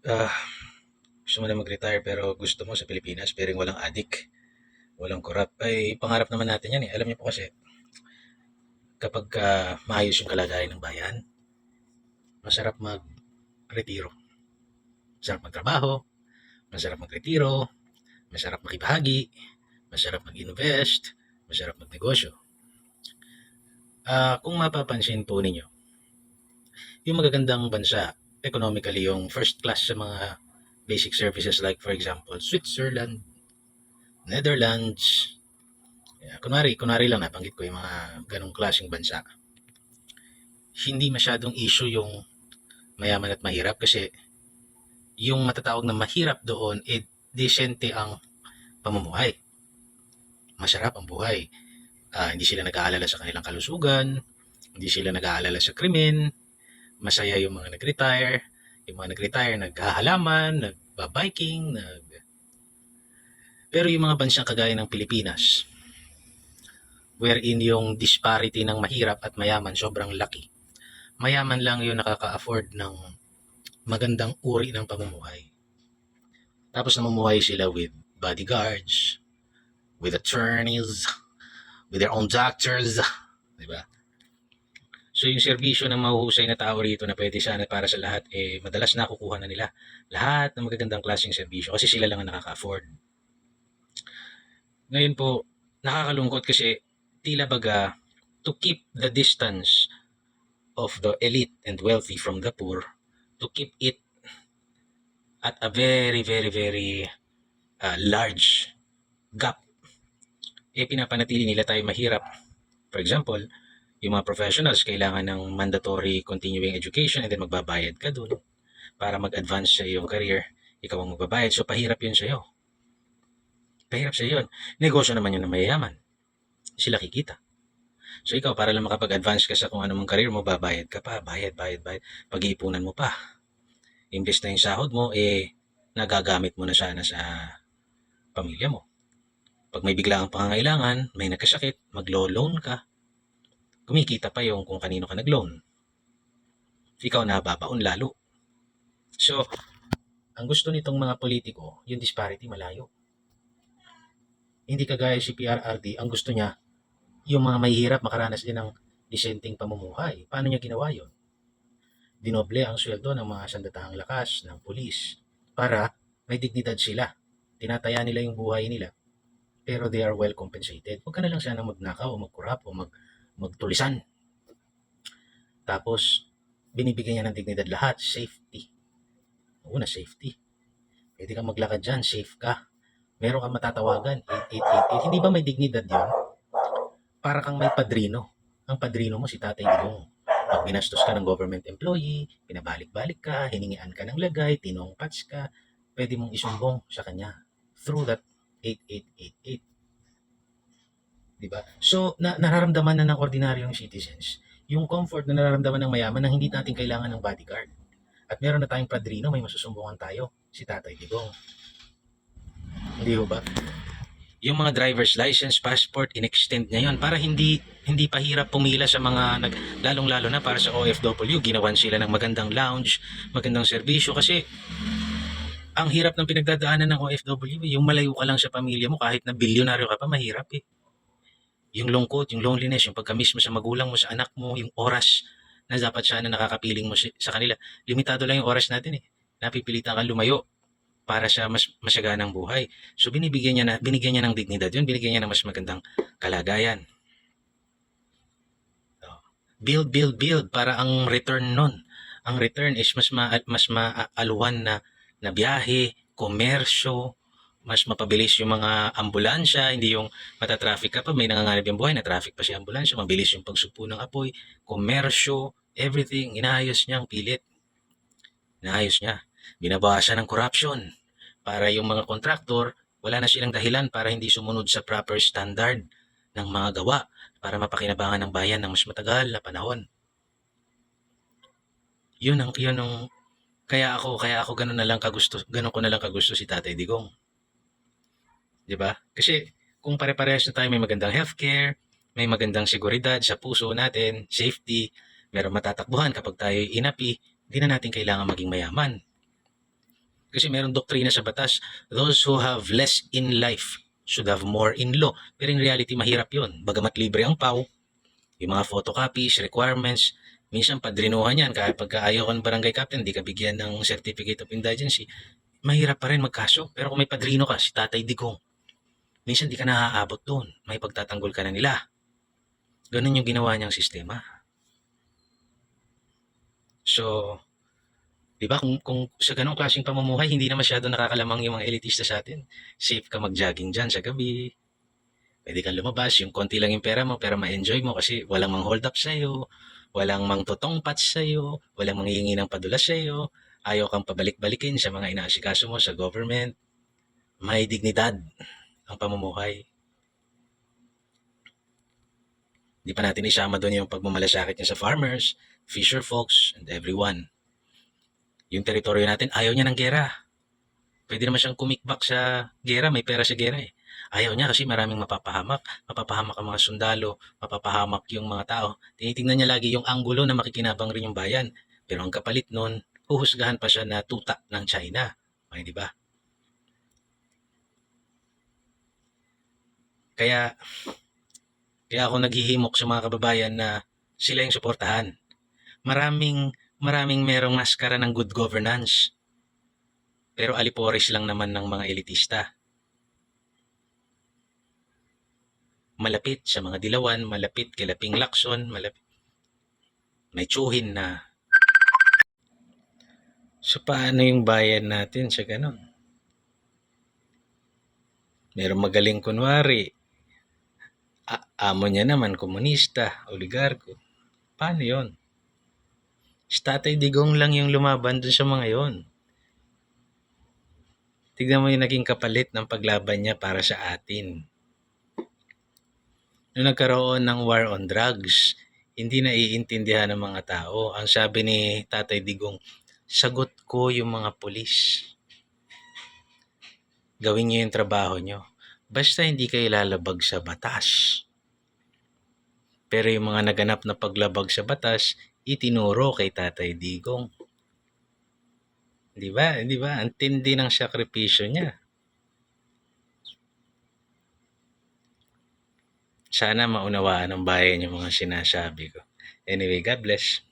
Ah, gusto mo na mag-retire pero gusto mo sa Pilipinas pero walang adik, walang korap. Ay, pangarap naman natin yan eh. Alam niyo po kasi, kapag ah, maayos yung kalagayan ng bayan, masarap mag-retiro. Masarap magtrabaho, masarap mag-retiro, masarap makibahagi, masarap mag-invest, masarap magnegosyo. Ah, kung mapapansin po ninyo, yung magagandang bansa, economically, yung first class sa mga basic services like for example, Switzerland, Netherlands, yeah, kunwari, kunwari lang nabanggit ko yung mga ganong klaseng bansa. Hindi masyadong issue yung mayaman at mahirap kasi yung matatawag na mahirap doon, eh, decente ang pamumuhay. Masarap ang buhay. Ah, hindi sila nag-aalala sa kanilang kalusugan, hindi sila nag-aalala sa krimen, masaya yung mga nag-retire, yung mga nag-retire naghahalaman, nagba-biking, nag... Pero yung mga bansang kagaya ng Pilipinas, wherein yung disparity ng mahirap at mayaman sobrang laki. Mayaman lang yung nakaka-afford ng magandang uri ng pamumuhay. Tapos namumuhay sila with bodyguards, with attorneys, with their own doctors, di ba? So yung serbisyo ng mahuhusay na tao rito na pwede sana para sa lahat, eh madalas nakukuha na nila lahat ng magagandang klaseng serbisyo kasi sila lang ang nakaka-afford. Ngayon po, nakakalungkot kasi tila baga to keep the distance of the elite and wealthy from the poor, to keep it at a very, very, very uh, large gap, eh pinapanatili nila tayo mahirap. For example, yung mga professionals kailangan ng mandatory continuing education and then magbabayad ka dun para mag-advance sa iyong career. Ikaw ang magbabayad. So, pahirap yun sa'yo. Pahirap sa yun. Negosyo naman yun ng mayayaman. Sila kikita. So, ikaw, para lang makapag-advance ka sa kung anong career mo, babayad ka pa. Bayad, bayad, bayad. Pag-iipunan mo pa. Imbes na yung sahod mo, eh, nagagamit mo na sana sa pamilya mo. Pag may biglaang pangangailangan, may nagkasakit, maglo-loan ka, kumikita pa yung kung kanino ka nag-loan. Ikaw nababaon lalo. So, ang gusto nitong mga politiko, yung disparity malayo. Hindi kagaya si PRRD, ang gusto niya, yung mga mahihirap makaranas din ng disenteng pamumuhay. Paano niya ginawa yun? Dinoble ang sweldo ng mga sandatahang lakas, ng pulis, para may dignidad sila. Tinataya nila yung buhay nila, pero they are well compensated. Huwag ka na lang sana magnakaw o magkurap o mag, magtulisan. Tapos, binibigyan niya ng dignidad lahat, safety. Una, safety. Pwede kang maglakad dyan, safe ka. Meron kang matatawagan, 8888. Hindi ba may dignidad yun? Para kang may padrino. Ang padrino mo si Tatay Digong. Pag binastos ka ng government employee, pinabalik-balik ka, hiningian ka ng lagay, tinongpats ka, pwede mong isumbong sa kanya through that 8888. Diba? So, na, nararamdaman na ng ordinaryong citizens yung comfort na nararamdaman ng mayaman na hindi natin kailangan ng bodyguard. At meron na tayong padrino, may masusumbungan tayo, si Tatay Digong. Hindi ba? Yung mga driver's license, passport, in-extend niya yun para hindi hindi pa hirap pumila sa mga nag, lalong-lalo na para sa OFW, ginawan sila ng magandang lounge, magandang serbisyo kasi ang hirap ng pinagdadaanan ng OFW, yung malayo ka lang sa pamilya mo kahit na bilyonaryo ka pa, mahirap eh yung lungkot, yung loneliness, yung pagkamiss mo sa magulang mo, sa anak mo, yung oras na dapat sana nakakapiling mo sa kanila. Limitado lang yung oras natin eh. Napipilitan kang lumayo para sa mas masyaganang buhay. So binibigyan niya na binigyan niya ng dignidad yun, binigyan niya ng mas magandang kalagayan. Oh. Build, build, build para ang return nun. Ang return is mas ma, mas maaluhan na na biyahe, komersyo, mas mapabilis yung mga ambulansya, hindi yung matatraffic ka pa, may nanganganib yung buhay, na traffic pa si ambulansya, mabilis yung pagsupo ng apoy, komersyo, everything, inaayos niya ang pilit. Inaayos niya. Binabawasan ng corruption para yung mga kontraktor, wala na silang dahilan para hindi sumunod sa proper standard ng mga gawa para mapakinabangan ng bayan ng mas matagal na panahon. Yun ang yun ang kaya ako kaya ako ganun na lang kagusto ganun ko na lang kagusto si Tatay Digong. 'Di ba? Kasi kung pare-parehas na tayo may magandang healthcare, may magandang seguridad sa puso natin, safety, meron matatakbuhan kapag tayo inapi, hindi na natin kailangan maging mayaman. Kasi meron doktrina sa batas, those who have less in life should have more in law. Pero in reality, mahirap yon. Bagamat libre ang PAW, yung mga photocopies, requirements, minsan padrinuhan yan. Kaya pagka ayaw ka ng barangay captain, di ka bigyan ng certificate of indigency, mahirap pa rin magkaso. Pero kung may padrino ka, si Tatay Digong, minsan di ka naaabot doon. May pagtatanggol ka na nila. Ganun yung ginawa niyang sistema. So, di ba kung, kung sa ganong klaseng pamumuhay, hindi na masyado nakakalamang yung mga elitista sa atin. Safe ka mag-jogging dyan sa gabi. Pwede kang lumabas, yung konti lang yung pera mo, pero ma-enjoy mo kasi walang mang hold up sa'yo, walang mang tutongpat sa'yo, walang manghihingi ng padulas sa'yo, ayaw kang pabalik-balikin sa mga inaasikaso mo sa government. May dignidad ang pamumuhay. Di pa natin isama doon yung pagmamalasakit niya sa farmers, fisher folks, and everyone. Yung teritoryo natin, ayaw niya ng gera. Pwede naman siyang kumikbak sa gera, may pera sa gera eh. Ayaw niya kasi maraming mapapahamak. Mapapahamak ang mga sundalo, mapapahamak yung mga tao. Tinitingnan niya lagi yung anggulo na makikinabang rin yung bayan. Pero ang kapalit nun, huhusgahan pa siya na tuta ng China. Ay, di ba? Kaya, kaya ako naghihimok sa mga kababayan na sila yung suportahan. Maraming, maraming merong maskara ng good governance. Pero aliporis lang naman ng mga elitista. Malapit sa mga dilawan, malapit kay Laping Lacson, malapit. May tsuhin na. So paano yung bayan natin sa ganon? Merong magaling kunwari, amo niya naman, komunista, oligarko. Paano yon? Si Tatay Digong lang yung lumaban dun sa mga yon. Tignan mo yung naging kapalit ng paglaban niya para sa atin. Nung nagkaroon ng war on drugs, hindi na iintindihan ng mga tao. Ang sabi ni Tatay Digong, sagot ko yung mga polis. Gawin niyo yung trabaho niyo. Basta hindi kayo lalabag sa batas. Pero yung mga naganap na paglabag sa batas, itinuro kay Tatay Digong. Di ba? Di ba? Ang tindi ng sakripisyo niya. Sana maunawaan ng bayan yung mga sinasabi ko. Anyway, God bless.